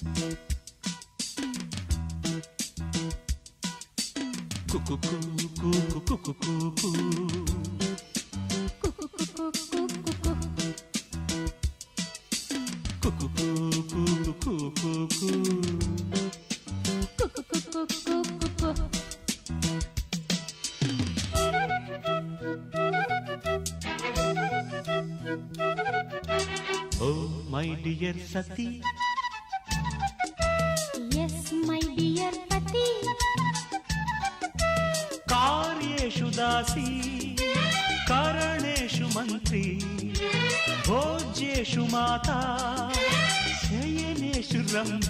ククククククククおマイディエルサティ ಕಾರ್ಯೇಷು ದಾಸಿ ಕರಣೇಶು ಮಂತ್ರಿ ಭೋಜ್ಯೇಷು ಮಾತಾ ಶಯನೇಶು ರಂಭ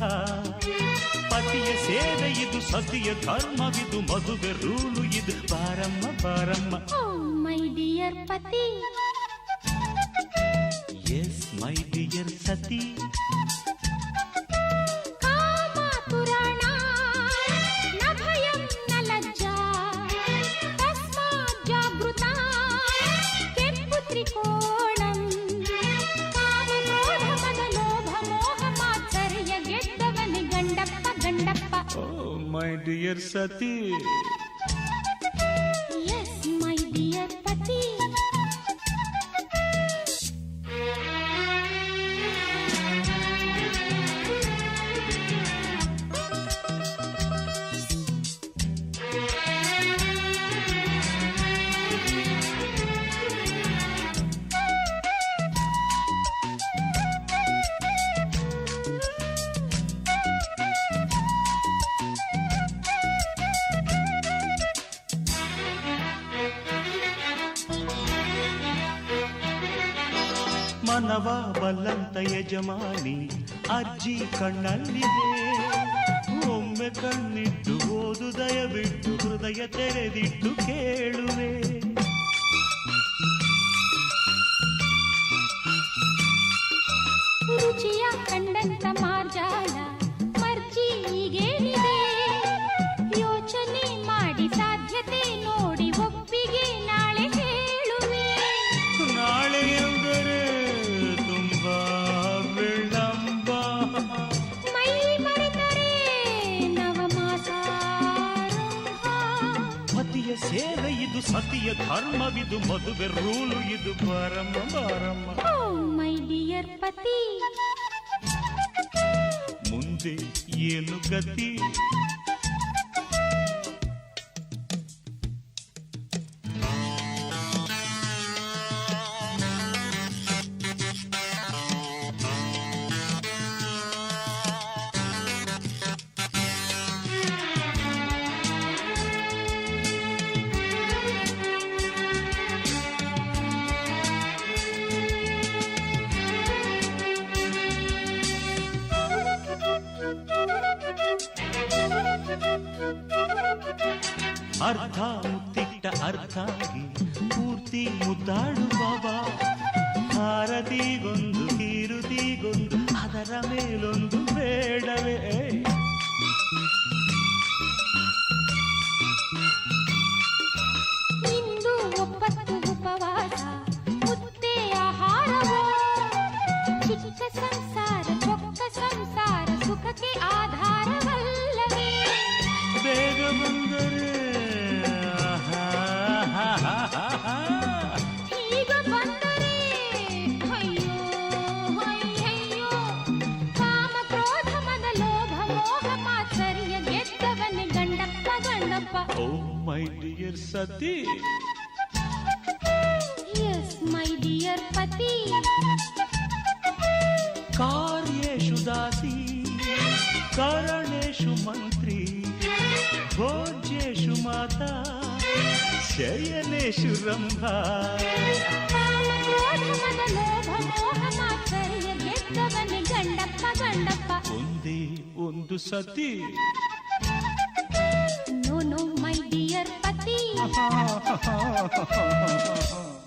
ಪತಿಯ ಸೇವೆ ಇದು ಸತಿಯ ಧರ್ಮವಿದು ಮದುವೆ ರೂಲು ಇದು ಬಾರಮ್ಮ ಬಾರಮ್ಮ ಓ ಮೈ ಡಿಯರ್ ಪತಿ ಎಸ್ ಮೈ ಡಿಯರ್ ಸತಿ my dear Sati. ಮನವ ಬಲ್ಲಂತ ಯಜಮಾನಿ ಅಜ್ಜಿ ಕಣ್ಣಲ್ಲಿದೆ. ಒಮ್ಮೆ ಕಣ್ಣಿಟ್ಟು ಓದು ದಯವಿಟ್ಟು ಹೃದಯ ತೆರೆದಿಟ್ಟು ಕೇಳುವೆ. ರುಚಿಯ ಕಂಡಂತ ಇದು ಸತಿಯ ಧರ್ಮವಿದು ಮದುವೆ ರೂಲು ಇದು ಬಾರಮ್ಮ ಬಾರಮ್ಮ ಓ ಮೈ ಡಿಯರ್ ಪತಿ ಮುಂದೆ ಏನು ಗತಿ ಅರ್ಧ ಮುತ್ತಿಟ್ಟ ಅರ್ಥಾಗಿ ಪೂರ್ತಿ ಮುದ್ದಾಡು ಬಾಬಾ ಹಾರತಿಗೊಂದು ಕೀರುತಿಗೊಂದು ಅದರ ಮೇಲೊಂದು ಬೇಡವೇ ಮಂತ್ರಿ ಭೋಜ್ಯೇಷು ಮೈ ಶಯನೇಶು ಪತಿ ಕಾಮ ಕ್ರೋಧ ಮದ ಲೋಭ ಮೋಹ ಮಾತ್ಸರ್ಯ ಗೆದ್ದವನೆ ಗಂಡಪ್ಪ ಗಂಡಪ್ಪ ಒಂದೇ ಒಂದು ಸತಿ ハハハハハ。